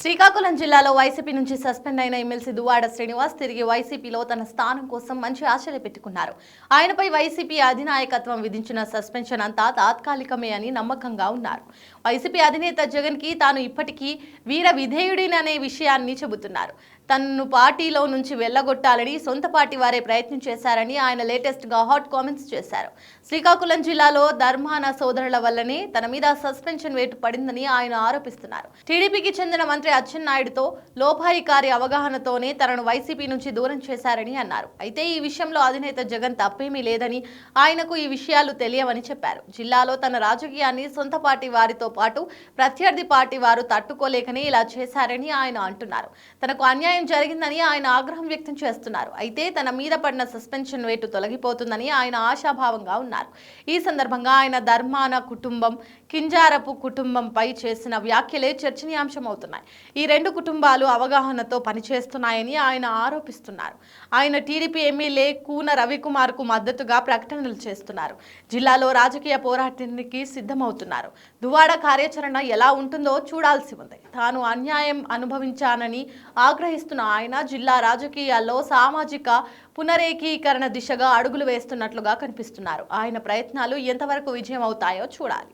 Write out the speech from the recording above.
శ్రీకాకుళం జిల్లాలో వైసీపీ నుంచి సస్పెండ్ అయిన ఎమ్మెల్సీ దువ్వాడ శ్రీనివాస్ తిరిగి వైసీపీలో తన స్థానం కోసం మంచి ఆశలు పెట్టుకున్నారు. ఆయనపై వైసీపీ అధినాయకత్వం విధించిన సస్పెన్షన్ అంతా తాత్కాలికమే అని నమ్మకంగా ఉన్నారు. వైసీపీ అధినేత జగన్కి తాను ఇప్పటికీ వీర విధేయుడిననే విషయాన్ని చెబుతున్నారు. తనను పార్టీలో నుంచి వెళ్ళగొట్టాలని సొంత పార్టీ వారే ప్రయత్నం చేశారని ఆయన లేటెస్ట్గా హాట్ కామెంట్స్ చేశారు. శ్రీకాకుళం జిల్లాలో ధర్మాన సోదరుల వల్లనే తన మీద సస్పెన్షన్ వేటు పడిందని ఆయన ఆరోపిస్తున్నారు. టీడీపీకి చెందిన ముఖ్యమంత్రి అచ్చెన్నాయుడుతో లోపాయికారి అవగాహనతోనే తనను వైసీపీ నుంచి దూరం చేశారని అన్నారు. అయితే ఈ విషయంలో అధినేత జగన్ తప్పేమీ లేదని ఆయనకు ఈ విషయాలు తెలియవని చెప్పారు. జిల్లాలో తన రాజకీయాన్ని సొంత పార్టీ వారితో పాటు ప్రత్యర్థి పార్టీ వారు తట్టుకోలేకనే ఇలా చేశారని ఆయన అంటున్నారు. తనకు అన్యాయం జరిగిందని ఆయన ఆగ్రహం వ్యక్తం చేస్తున్నారు. అయితే తన మీద పడిన సస్పెన్షన్ వేటు తొలగిపోతుందని ఆయన ఆశాభావంగా ఉన్నారు. ఈ సందర్భంగా ఆయన ధర్మాన కుటుంబం కింజారపు కుటుంబంపై చేసిన వ్యాఖ్యలే చర్చనీయాంశం అవుతున్నాయి ఈ రెండు కుటుంబాలు అవగాహనతో పనిచేస్తున్నాయని ఆయన ఆరోపిస్తున్నారు. ఆయన టీడీపీ ఎమ్మెల్యే కూన రవికుమార్కు మద్దతుగా ప్రకటనలు చేస్తున్నారు. జిల్లాలో రాజకీయ పోరాటానికి సిద్ధమవుతున్నారు. దువాడ కార్యాచరణ ఎలా ఉంటుందో చూడాల్సి ఉంది. తాను అన్యాయం అనుభవించానని ఆగ్రహిస్తున్న ఆయన జిల్లా రాజకీయాల్లో సామాజిక పునరేకీకరణ దిశగా అడుగులు వేస్తున్నట్లుగా కనిపిస్తున్నారు. ఆయన ప్రయత్నాలు ఎంతవరకు విజయం అవుతాయో చూడాలి.